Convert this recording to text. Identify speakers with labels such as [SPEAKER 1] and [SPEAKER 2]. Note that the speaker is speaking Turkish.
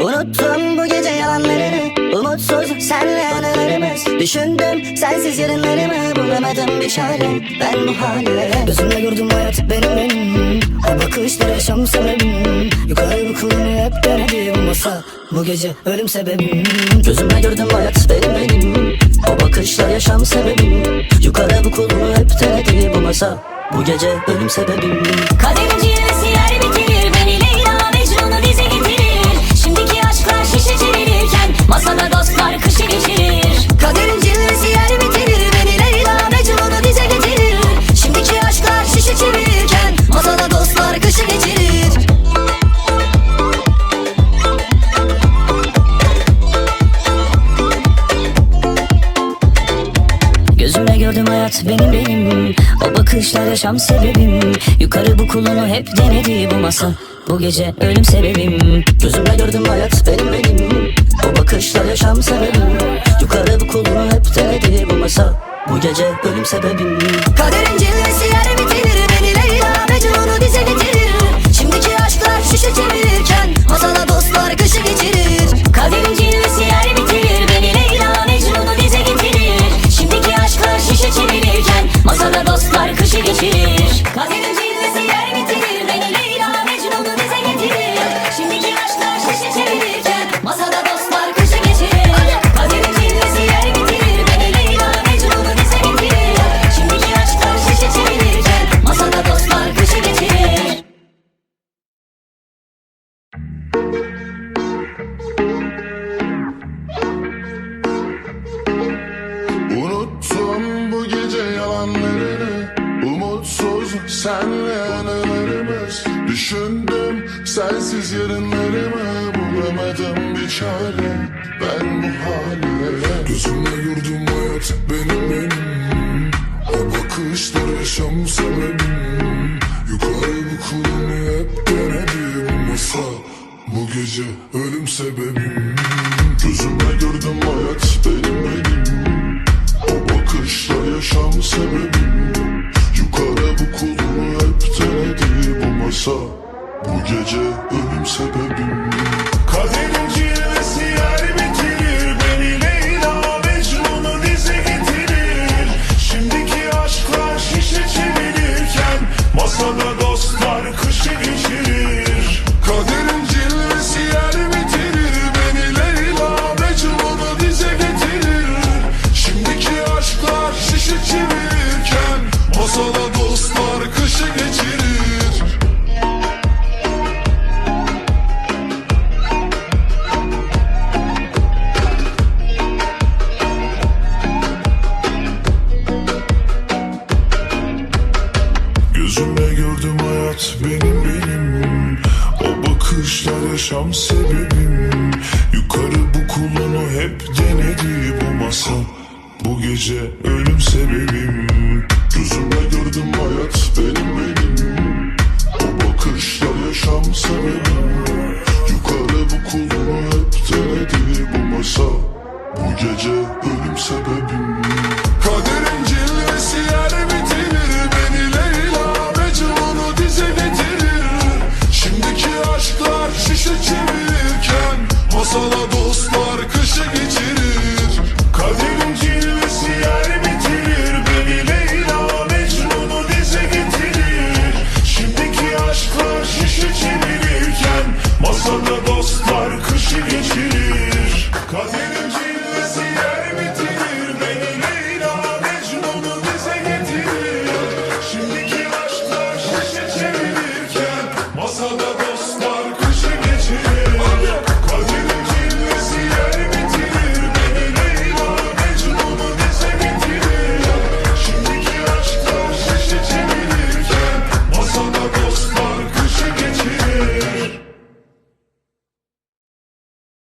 [SPEAKER 1] Unuttum bu gece yalanlarını. Umutsuz senle anılarımız. Düşündüm sensiz yarınlarımı. Bulamadım bir çare. Ben bu hale Gözümle gördüm hayat benim. O bakışlar yaşam sebebim. Yukarı bu kulunu hep denedi bu masa Bu gece ölüm sebebim. Gözümle gördüm hayat benim benim. O bakışlar yaşam sebebim. Yukarı bu kulunu hep denedi bu masa Bu gece ölüm sebebim
[SPEAKER 2] Kaderin cilvesi yer bitirir Beni Leyla Mecnun'u dize getirir. Şimdiki aşklar şişe çevirirken Masada dostlar kışı geçirir
[SPEAKER 1] Kaderin cilvesi yer bitirir Beni Leyla Mecnun'u dize getirir. Şimdiki aşklar şişe çevirirken Masada dostlar kışı geçirir Gözümle gördüm hayat benim benim O bakışlar yaşam sebebim. Yukarı bu kulunu hep denedi bu masa. Bu gece ölüm sebebim. Gözümle gördüm hayat benim benim. O bakışlar yaşam sebebim. Yukarı bu kulunu hep denedi bu masa. Bu gece ölüm sebebim. Kaderin Dostlar kışı geçirir
[SPEAKER 2] Kaderin
[SPEAKER 3] senle anılarımız Düşündüm sensiz yarınlarımı Bulamadım bir çare. Ben bu hale Gözümle gördüm hayat benim benim O bakışlar yaşam sebebim. Yukarı bu kulunu hep denedim masa Bu gece ölüm sebebim. Gözümle gördüm hayat benim benim o bakışlar yaşam sebebim masa Bu gece ölüm sebebim Kaderin cilvesi yer bitirir Beni Leyla Mecnun'u dize getirir. Şimdiki aşklar şişe çevirirken Masada dostlar kışı geçirir yaşam sebebim. Yukarı bu kulunu hep denedi bu masa. Bu gece ölüm sebebim